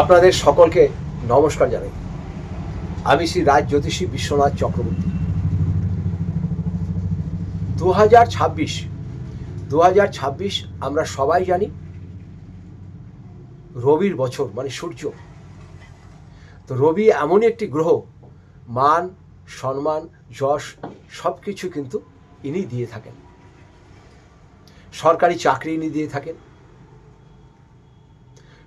আপনাদের সকলকে নমস্কার জানাই। আমি শ্রী রাজ জ্যোতিষী বিশ্বনাথ চক্রবর্তী। দু হাজার ছাব্বিশ দু হাজার ছাব্বিশ আমরা সবাই জানি রবির বছর মানে সূর্য। তো রবি এমনই একটি গ্রহ, মান, সম্মান, যশ সব কিছু কিন্তু ইনি দিয়ে থাকেন। সরকারি চাকরি ইনি দিয়ে থাকেন।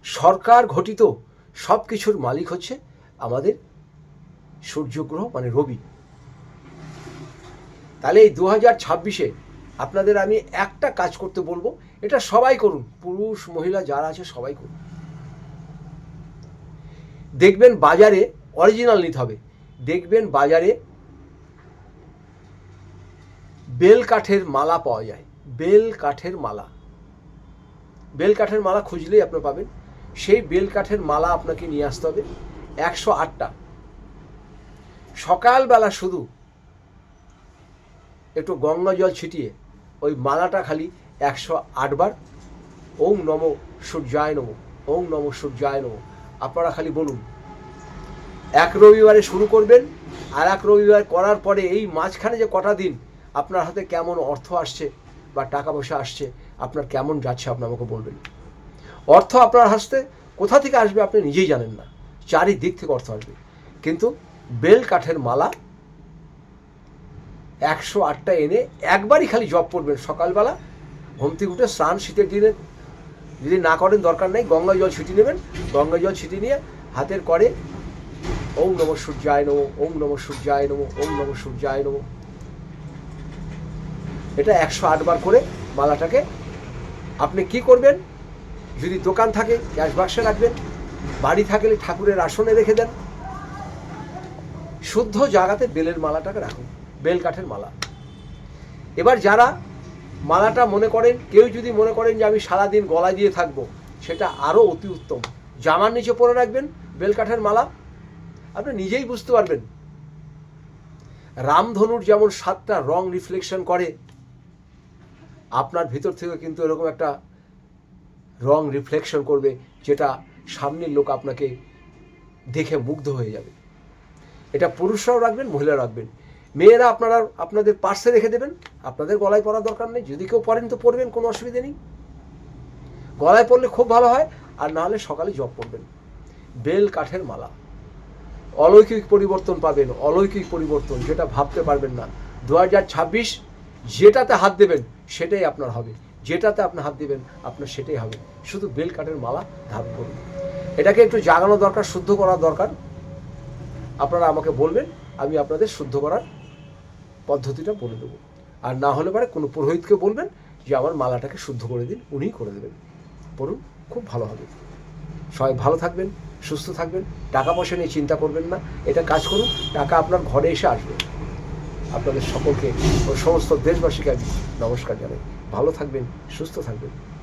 সরকার ঘটিত সব কিছুর মালিক হচ্ছে আমাদের সূর্যগ্রহ মানে রবি। তাহলে এই দু হাজার ছাব্বিশে আপনাদের আমি একটা কাজ করতে বলব, এটা সবাই করুন, পুরুষ, মহিলা, যারা আছে সবাই করুন। দেখবেন বাজারে অরিজিনাল নিতে হবে। দেখবেন বাজারে বেল কাঠের মালা পাওয়া যায়। বেল কাঠের মালা। বেল কাঠের মালা খুঁজলেই আপনি পাবেন। সেই বেল কাঠের মালা আপনাকে নিয়ে আসতে হবে, একশো আটটা। সকালবেলা শুধু একটু গঙ্গা জল ছিটিয়ে ওই মালাটা খালি একশো আটবার ওং নম সূর্যায় নম, ওং নম সূর্যায় নম, আপনারা খালি বলুন। এক রবিবারে শুরু করবেন, আর এক রবিবার করার পরে এই মাঝখানে যে কটা দিন, আপনার হাতে কেমন অর্থ আসছে বা টাকা পয়সা আসছে, আপনার কেমন যাচ্ছে, আপনি আমাকে বলবেন। অর্থ আপনার হাসতে কোথা থেকে আসবে আপনি নিজেই জানেন না। চারিদিক থেকে অর্থ আসবে। কিন্তু বেল কাঠের মালা একশো আটটা এনে একবারই খালি জব করবেন। সকালবেলা ঘুম থেকে উঠে স্নান শীতের দিনে যদি না করেন দরকার নেই গঙ্গা জল ছিটিয়ে নেবেন। গঙ্গা জল ছিটিয়ে নিয়ে হাতের করে ওম নম সূর্যায় নম, ওম নম সূর্যায় নম, ওম নম সূর্যায় নম। এটা একশো আটবার করে মালাটাকে আপনি কি করবেন? যদি দোকান থাকে ক্যাশ বাক্সে রাখবেন, বাড়ি থাকলে ঠাকুরের আসনে রেখে দেন। শুদ্ধ জায়গাতে বেলের মালাটাকে রাখুন, বেল কাঠের মালা। এবার যারা মালাটা মনে করেন, কেউ যদি মনে করেন যে আমি সারাদিন গলায় দিয়ে থাকব, সেটা আরও অতি উত্তম। জামার নিচে পরে রাখবেন বেল কাঠের মালা। আপনি নিজেই বুঝতে পারবেন। রামধনুর যেমন সাতটা রং রিফ্লেকশন করে, আপনার ভিতর থেকে কিন্তু এরকম একটা রং রিফ্লেকশন করবে, যেটা সামনের লোক আপনাকে দেখে মুগ্ধ হয়ে যাবে। এটা পুরুষরাও রাখবেন, মহিলারাও রাখবেন। মেয়েরা আপনারা, আপনাদের পার্সে রেখে দেবেন, আপনাদের গলায় পরার দরকার নেই। যদি কেউ পরেন তো পরবেন, কোনো অসুবিধে নেই। গলায় পরলে খুব ভালো হয়, আর না হলে সকালে জব করবেন। বেল, কাঠের মালা। অলৌকিক পরিবর্তন পাবেন, অলৌকিক পরিবর্তন, যেটা ভাবতে পারবেন না। দু হাজার ছাব্বিশ যেটাতে হাত দেবেন, সেটাই আপনার হবে। যেটাতে আপনি হাত দেবেন, আপনার সেটাই হবে। শুধু বেল কাঠের মালা ধারণ করুন। এটাকে একটু জাগানো দরকার, শুদ্ধ করা দরকার। আপনারা আমাকে বলবেন, আমি আপনাদের শুদ্ধ করার পদ্ধতিটা বলে দেবো। আর না হলে পারে কোনো পুরোহিতকে বলবেন যে, আমার মালাটাকে শুদ্ধ করে দিন। উনিই করে দেবেন। পড়ুন, খুব ভালো হবে। সবাই ভালো থাকবেন, সুস্থ থাকবেন। টাকা পয়সা নিয়ে চিন্তা করবেন না। এটা কাজ করুন টাকা আপনার ঘরে এসে আসবে। আপনাদের সকলকে ও সমস্ত দেশবাসীকে আমি নমস্কার জানাই। ভালো থাকবেন সুস্থ থাকবেন।